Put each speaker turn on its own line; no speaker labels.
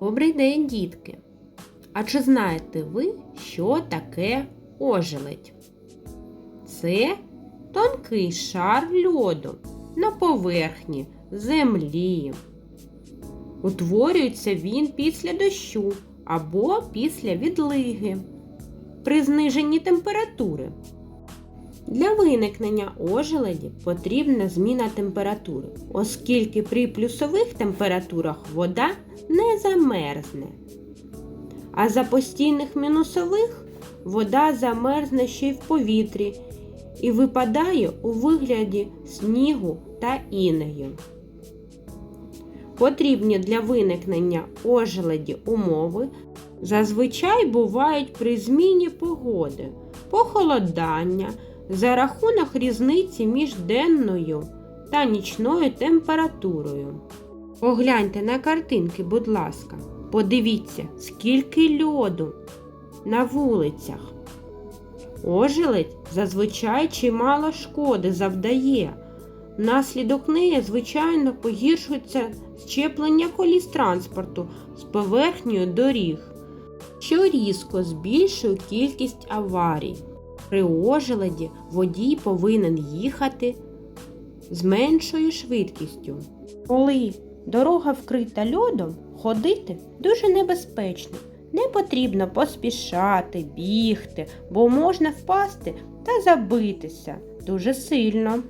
Добрий день, дітки! А чи знаєте ви, що таке ожеледь? Це тонкий шар льоду на поверхні землі. Утворюється він після дощу або після відлиги при зниженні температури. Для виникнення ожеледі потрібна зміна температури, оскільки при плюсових температурах вода не замерзне. А за постійних мінусових вода замерзне ще й в повітрі і випадає у вигляді снігу та інею. Потрібні для виникнення ожеледі умови зазвичай бувають при зміні погоди, похолодання за рахунок різниці між денною та нічною температурою. Погляньте на картинки, будь ласка. Подивіться, скільки льоду на вулицях. Ожеледь зазвичай чимало шкоди завдає. Внаслідок неї, звичайно, погіршується щеплення коліс транспорту з поверхнею доріг, що різко збільшує кількість аварій. При ожеледі водій повинен їхати з меншою швидкістю. Коли дорога вкрита льодом, ходити дуже небезпечно. Не потрібно поспішати, бігти, бо можна впасти та забитися дуже сильно.